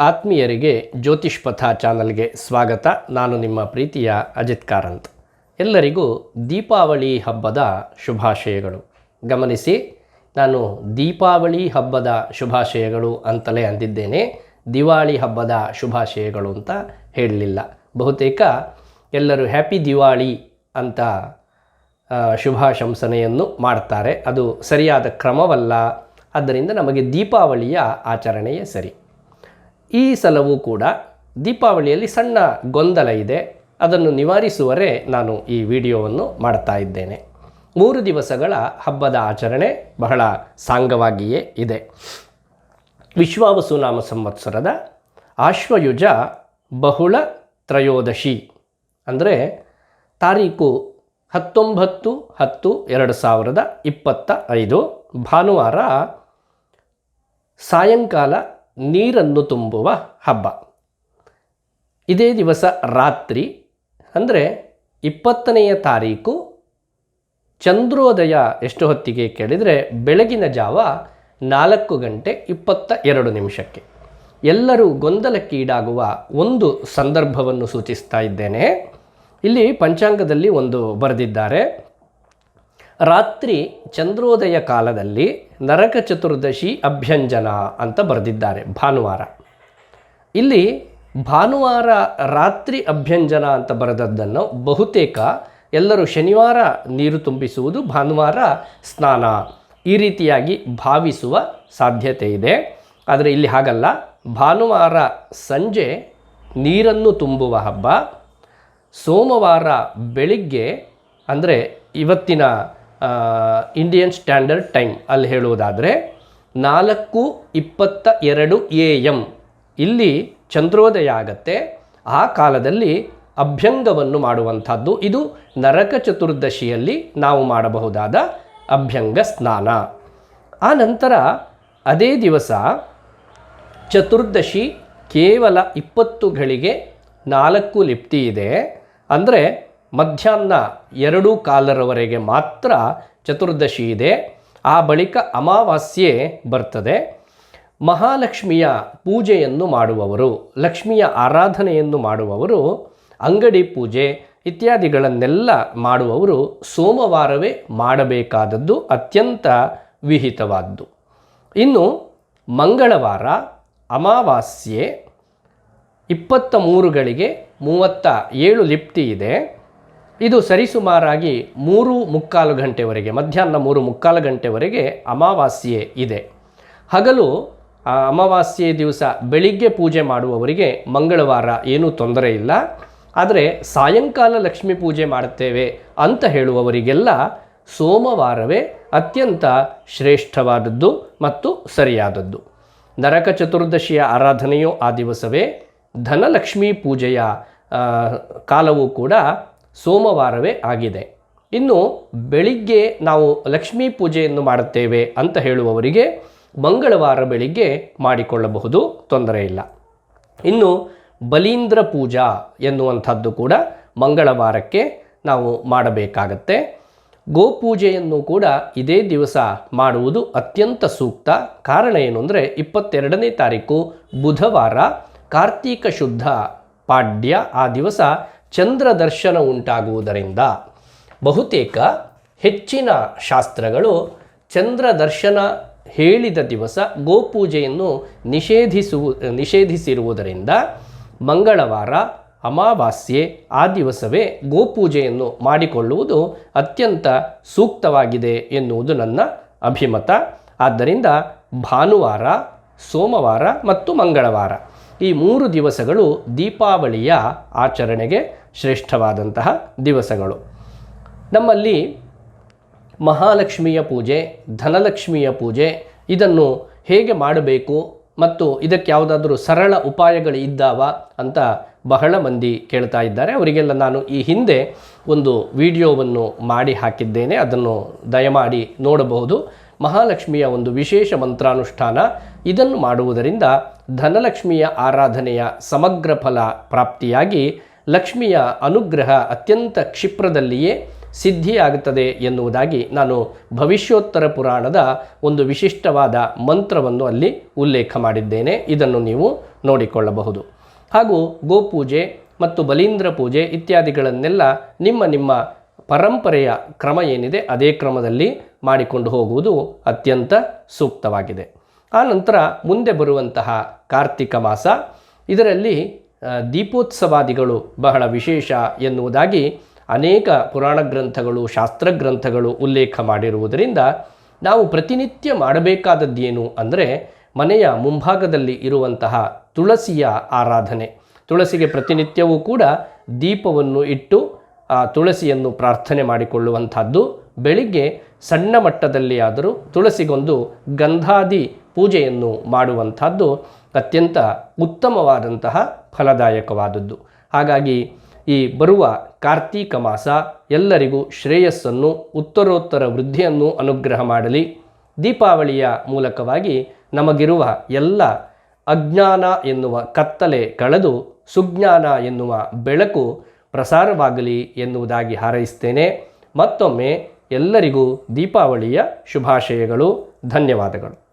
ಆತ್ಮೀಯರಿಗೆ ಜ್ಯೋತಿಷ್ ಪಥ ಚಾನಲ್ಗೆ ಸ್ವಾಗತ. ನಾನು ನಿಮ್ಮ ಪ್ರೀತಿಯ ಅಜಿತ್ ಕಾರಂತ್. ಎಲ್ಲರಿಗೂ ದೀಪಾವಳಿ ಹಬ್ಬದ ಶುಭಾಶಯಗಳು. ಗಮನಿಸಿ, ನಾನು ದೀಪಾವಳಿ ಹಬ್ಬದ ಶುಭಾಶಯಗಳು ಅಂತಲೇ ಅಂದಿದ್ದೇನೆ. ದಿವಾಳಿ ಹಬ್ಬದ ಶುಭಾಶಯಗಳು ಅಂತ ಹೇಳಲಿಲ್ಲ. ಬಹುತೇಕ ಎಲ್ಲರೂ ಹ್ಯಾಪಿ ದಿವಾಳಿ ಅಂತ ಶುಭಾಶಂಸನೆಯನ್ನು ಮಾಡ್ತಾರೆ. ಅದು ಸರಿಯಾದ ಕ್ರಮವಲ್ಲ. ಆದ್ದರಿಂದ ನಮಗೆ ದೀಪಾವಳಿಯ ಆಚರಣೆಯೇ ಸರಿ. ಈ ಸಲವೂ ಕೂಡ ದೀಪಾವಳಿಯಲ್ಲಿ ಸಣ್ಣ ಗೊಂದಲ ಇದೆ. ಅದನ್ನು ನಿವಾರಿಸುವರೆ ನಾನು ಈ ವಿಡಿಯೋವನ್ನು ಮಾಡ್ತಾ ಇದ್ದೇನೆ. ಮೂರು ದಿವಸಗಳ ಹಬ್ಬದ ಆಚರಣೆ ಬಹಳ ಸಾಂಗವಾಗಿಯೇ ಇದೆ. ವಿಶ್ವಾವಸುನಾಮ ಸಂವತ್ಸರದ ಆಶ್ವಯುಜ ಬಹುಳ ತ್ರಯೋದಶಿ ಅಂದರೆ ತಾರೀಕು ಹತ್ತೊಂಬತ್ತು ಹತ್ತು ಎರಡು ಸಾವಿರದ ಇಪ್ಪತ್ತ ಐದು ಭಾನುವಾರ ಸಾಯಂಕಾಲ ನೀರನ್ನು ತುಂಬುವ ಹಬ್ಬ. ಇದೇ ದಿವಸ ರಾತ್ರಿ, ಅಂದರೆ ಇಪ್ಪತ್ತನೆಯ ತಾರೀಕು, ಚಂದ್ರೋದಯ ಎಷ್ಟು ಹೊತ್ತಿಗೆ ಕೇಳಿದರೆ ಬೆಳಗಿನ ಜಾವ ನಾಲ್ಕು ಗಂಟೆ ಇಪ್ಪತ್ತ ಎರಡು ನಿಮಿಷಕ್ಕೆ. ಎಲ್ಲರೂ ಗೊಂದಲಕ್ಕೀಡಾಗುವ ಒಂದು ಸಂದರ್ಭವನ್ನು ಸೂಚಿಸ್ತಾ ಇದ್ದೇನೆ. ಇಲ್ಲಿ ಪಂಚಾಂಗದಲ್ಲಿ ಒಂದು ಬರೆದಿದ್ದಾರೆ. ರಾತ್ರಿ ಚಂದ್ರೋದಯ ಕಾಲದಲ್ಲಿ ನರಕ ಚತುರ್ದಶಿ ಅಭ್ಯಂಜನ ಅಂತ ಬರೆದಿದ್ದಾರೆ ಭಾನುವಾರ. ಇಲ್ಲಿ ಭಾನುವಾರ ರಾತ್ರಿ ಅಭ್ಯಂಜನ ಅಂತ ಬರೆದದ್ದನ್ನು ಬಹುತೇಕ ಎಲ್ಲರೂ ಶನಿವಾರ ನೀರು ತುಂಬಿಸುವುದು, ಭಾನುವಾರ ಸ್ನಾನ ಈ ರೀತಿಯಾಗಿ ಭಾವಿಸುವ ಸಾಧ್ಯತೆ ಇದೆ. ಆದರೆ ಇಲ್ಲಿ ಹಾಗಲ್ಲ. ಭಾನುವಾರ ಸಂಜೆ ನೀರನ್ನು ತುಂಬುವ ಹಬ್ಬ, ಸೋಮವಾರ ಬೆಳಿಗ್ಗೆ, ಅಂದರೆ ಇವತ್ತಿನ ಇಂಡಿಯನ್ ಸ್ಟ್ಯಾಂಡರ್ಡ್ ಟೈಮ್ ಅಲ್ಲಿ ಹೇಳುವುದಾದರೆ ನಾಲ್ಕು ಇಪ್ಪತ್ತ ಎರಡು ಎ ಎಂ ಇಲ್ಲಿ ಚಂದ್ರೋದಯ ಆಗತ್ತೆ. ಆ ಕಾಲದಲ್ಲಿ ಅಭ್ಯಂಗವನ್ನು ಮಾಡುವಂಥದ್ದು ಇದು ನರಕ ಚತುರ್ದಶಿಯಲ್ಲಿ ನಾವು ಮಾಡಬಹುದಾದ ಅಭ್ಯಂಗ ಸ್ನಾನ. ಆ ನಂತರ ಅದೇ ದಿವಸ ಚತುರ್ದಶಿ ಕೇವಲ ಇಪ್ಪತ್ತು ಗಳಿಗೆ ನಾಲ್ಕು ಲಿಪ್ತಿ ಇದೆ. ಅಂದರೆ ಮಧ್ಯಾಹ್ನ ಎರಡು ಕಾಲರವರೆಗೆ ಮಾತ್ರ ಚತುರ್ದಶಿ ಇದೆ. ಆ ಬಳಿಕ ಅಮಾವಾಸ್ಯೆ ಬರ್ತದೆ. ಮಹಾಲಕ್ಷ್ಮಿಯ ಪೂಜೆಯನ್ನು ಮಾಡುವವರು, ಲಕ್ಷ್ಮಿಯ ಆರಾಧನೆಯನ್ನು ಮಾಡುವವರು, ಅಂಗಡಿ ಪೂಜೆ ಇತ್ಯಾದಿಗಳನ್ನೆಲ್ಲ ಮಾಡುವವರು ಸೋಮವಾರವೇ ಮಾಡಬೇಕಾದದ್ದು ಅತ್ಯಂತ ವಿಹಿತವಾದ್ದು. ಇನ್ನು ಮಂಗಳವಾರ, ಅಮಾವಾಸ್ಯೆ ಇಪ್ಪತ್ತ ಮೂರುಗಳಿಗೆ ಮೂವತ್ತ ಏಳು ಲಿಪ್ತಿ ಇದೆ. ಇದು ಸರಿಸುಮಾರಾಗಿ ಮೂರು ಮುಕ್ಕಾಲು ಗಂಟೆವರೆಗೆ, ಮಧ್ಯಾಹ್ನ ಮೂರು ಮುಕ್ಕಾಲು ಗಂಟೆವರೆಗೆ ಅಮಾವಾಸ್ಯೆ ಇದೆ. ಹಗಲು, ಆ, ಅಮಾವಾಸ್ಯೆ ದಿವಸ ಬೆಳಿಗ್ಗೆ ಪೂಜೆ ಮಾಡುವವರಿಗೆ ಮಂಗಳವಾರ ಏನೂ ತೊಂದರೆ ಇಲ್ಲ. ಆದರೆ ಸಾಯಂಕಾಲ ಲಕ್ಷ್ಮೀ ಪೂಜೆ ಮಾಡುತ್ತೇವೆ ಅಂತ ಹೇಳುವವರಿಗೆಲ್ಲ ಸೋಮವಾರವೇ ಅತ್ಯಂತ ಶ್ರೇಷ್ಠವಾದದ್ದು ಮತ್ತು ಸರಿಯಾದದ್ದು. ನರಕ ಚತುರ್ದಶಿಯ ಆರಾಧನೆಯು ಆ ದಿವಸವೇ. ಧನಲಕ್ಷ್ಮೀ ಪೂಜೆಯ ಕಾಲವೂ ಕೂಡ ಸೋಮವಾರವೇ ಆಗಿದೆ. ಇನ್ನು ಬೆಳಿಗ್ಗೆ ನಾವು ಲಕ್ಷ್ಮೀ ಪೂಜೆಯನ್ನು ಮಾಡುತ್ತೇವೆ ಅಂತ ಹೇಳುವವರಿಗೆ ಮಂಗಳವಾರ ಬೆಳಿಗ್ಗೆ ಮಾಡಿಕೊಳ್ಳಬಹುದು, ತೊಂದರೆ ಇಲ್ಲ. ಇನ್ನು ಬಲೀಂದ್ರ ಪೂಜಾ ಎನ್ನುವಂಥದ್ದು ಕೂಡ ಮಂಗಳವಾರಕ್ಕೆ ನಾವು ಮಾಡಬೇಕಾಗತ್ತೆ. ಗೋಪೂಜೆಯನ್ನು ಕೂಡ ಇದೇ ದಿವಸ ಮಾಡುವುದು ಅತ್ಯಂತ ಸೂಕ್ತ. ಕಾರಣ ಏನು ಅಂದರೆ ಇಪ್ಪತ್ತೆರಡನೇ ತಾರೀಕು ಬುಧವಾರ ಕಾರ್ತೀಕ ಶುದ್ಧ ಪಾಡ್ಯ ಆ ದಿವಸ ಚಂದ್ರ ದರ್ಶನ ಉಂಟಾಗುವುದರಿಂದ ಬಹುತೇಕ ಹೆಚ್ಚಿನ ಶಾಸ್ತ್ರಗಳು ಚಂದ್ರ ದರ್ಶನ ಹೇಳಿದ ದಿವಸ ಗೋಪೂಜೆಯನ್ನು ನಿಷೇಧಿಸುವ ನಿಷೇಧಿಸಿರುವುದರಿಂದ ಮಂಗಳವಾರ, ಅಮಾವಾಸ್ಯೆ ಆ ದಿವಸವೇ ಗೋಪೂಜೆಯನ್ನು ಮಾಡಿಕೊಳ್ಳುವುದು ಅತ್ಯಂತ ಸೂಕ್ತವಾಗಿದೆ ಎನ್ನುವುದು ನನ್ನ ಅಭಿಮತ. ಆದ್ದರಿಂದ ಭಾನುವಾರ, ಸೋಮವಾರ ಮತ್ತು ಮಂಗಳವಾರ. ಈ ಮೂರು ದಿವಸಗಳು ದೀಪಾವಳಿಯ ಆಚರಣೆಗೆ ಶ್ರೇಷ್ಠವಾದಂತಹ ದಿವಸಗಳು. ನಮ್ಮಲ್ಲಿ ಮಹಾಲಕ್ಷ್ಮಿಯ ಪೂಜೆ, ಧನಲಕ್ಷ್ಮಿಯ ಪೂಜೆ, ಇದನ್ನು ಹೇಗೆ ಮಾಡಬೇಕು ಮತ್ತು ಇದಕ್ಕೆ ಯಾವುದಾದ್ರೂ ಸರಳ ಉಪಾಯಗಳು ಇದ್ದಾವ ಅಂತ ಬಹಳ ಮಂದಿ ಕೇಳ್ತಾ ಇದ್ದಾರೆ. ಅವರಿಗೆಲ್ಲ ನಾನು ಈ ಹಿಂದೆ ಒಂದು ವಿಡಿಯೋವನ್ನು ಮಾಡಿ ಹಾಕಿದ್ದೇನೆ. ಅದನ್ನು ದಯಮಾಡಿ ನೋಡಬಹುದು. ಮಹಾಲಕ್ಷ್ಮಿಯ ಒಂದು ವಿಶೇಷ ಮಂತ್ರಾನುಷ್ಠಾನ. ಇದನ್ನು ಮಾಡುವುದರಿಂದ ಧನಲಕ್ಷ್ಮಿಯ ಆರಾಧನೆಯ ಸಮಗ್ರ ಫಲ ಪ್ರಾಪ್ತಿಯಾಗಿ ಲಕ್ಷ್ಮಿಯ ಅನುಗ್ರಹ ಅತ್ಯಂತ ಕ್ಷಿಪ್ರದಲ್ಲಿಯೇ ಸಿದ್ಧಿಯಾಗುತ್ತದೆ ಎನ್ನುವುದಾಗಿ ನಾನು ಭವಿಷ್ಯೋತ್ತರ ಪುರಾಣದ ಒಂದು ವಿಶಿಷ್ಟವಾದ ಮಂತ್ರವನ್ನು ಅಲ್ಲಿ ಉಲ್ಲೇಖ ಮಾಡಿದ್ದೇನೆ. ಇದನ್ನು ನೀವು ನೋಡಿಕೊಳ್ಳಬಹುದು. ಹಾಗೂ ಗೋಪೂಜೆ ಮತ್ತು ಬಲೀಂದ್ರ ಪೂಜೆ ಇತ್ಯಾದಿಗಳನ್ನೆಲ್ಲ ನಿಮ್ಮ ನಿಮ್ಮ ಪರಂಪರೆಯ ಕ್ರಮ ಏನಿದೆ, ಅದೇ ಕ್ರಮದಲ್ಲಿ ಮಾಡಿಕೊಂಡು ಹೋಗುವುದು ಅತ್ಯಂತ ಸೂಕ್ತವಾಗಿದೆ. ಆ ನಂತರ ಮುಂದೆ ಬರುವಂತಹ ಕಾರ್ತಿಕ ಮಾಸ, ಇದರಲ್ಲಿ ದೀಪೋತ್ಸವಾದಿಗಳು ಬಹಳ ವಿಶೇಷ ಎನ್ನುವುದಾಗಿ ಅನೇಕ ಪುರಾಣ ಗ್ರಂಥಗಳು ಶಾಸ್ತ್ರಗ್ರಂಥಗಳು ಉಲ್ಲೇಖ ಮಾಡಿರುವುದರಿಂದ ನಾವು ಪ್ರತಿನಿತ್ಯ ಮಾಡಬೇಕಾದದ್ದೇನು ಅಂದರೆ ಮನೆಯ ಮುಂಭಾಗದಲ್ಲಿ ಇರುವಂತಹ ತುಳಸಿಯ ಆರಾಧನೆ. ತುಳಸಿಗೆ ಪ್ರತಿನಿತ್ಯವೂ ಕೂಡ ದೀಪವನ್ನು ಇಟ್ಟು, ಆ ತುಳಸಿಯನ್ನು ಪ್ರಾರ್ಥನೆ ಮಾಡಿಕೊಳ್ಳುವಂಥದ್ದು. ಬೆಳಿಗ್ಗೆ ಸಣ್ಣ ಮಟ್ಟದಲ್ಲಿ ಆದರೂ ತುಳಸಿಗೊಂದು ಗಂಧಾದಿ ಪೂಜೆಯನ್ನು ಮಾಡುವಂಥದ್ದು ಅತ್ಯಂತ ಉತ್ತಮವಾದಂತಹ ಫಲದಾಯಕವಾದದ್ದು. ಹಾಗಾಗಿ ಈ ಬರುವ ಕಾರ್ತೀಕ ಮಾಸ ಎಲ್ಲರಿಗೂ ಶ್ರೇಯಸ್ಸನ್ನು, ಉತ್ತರೋತ್ತರ ವೃದ್ಧಿಯನ್ನು ಅನುಗ್ರಹ ಮಾಡಲಿ. ದೀಪಾವಳಿಯ ಮೂಲಕವಾಗಿ ನಮಗಿರುವ ಎಲ್ಲ ಅಜ್ಞಾನ ಎನ್ನುವ ಕತ್ತಲೆ ಕಳೆದು ಸುಜ್ಞಾನ ಎನ್ನುವ ಬೆಳಕು ಪ್ರಸಾರವಾಗಲಿ ಎನ್ನುವುದಾಗಿ ಹಾರೈಸ್ತೇನೆ. ಮತ್ತೊಮ್ಮೆ ಎಲ್ಲರಿಗೂ ದೀಪಾವಳಿಯ ಶುಭಾಶಯಗಳು ಧನ್ಯವಾದಗಳು.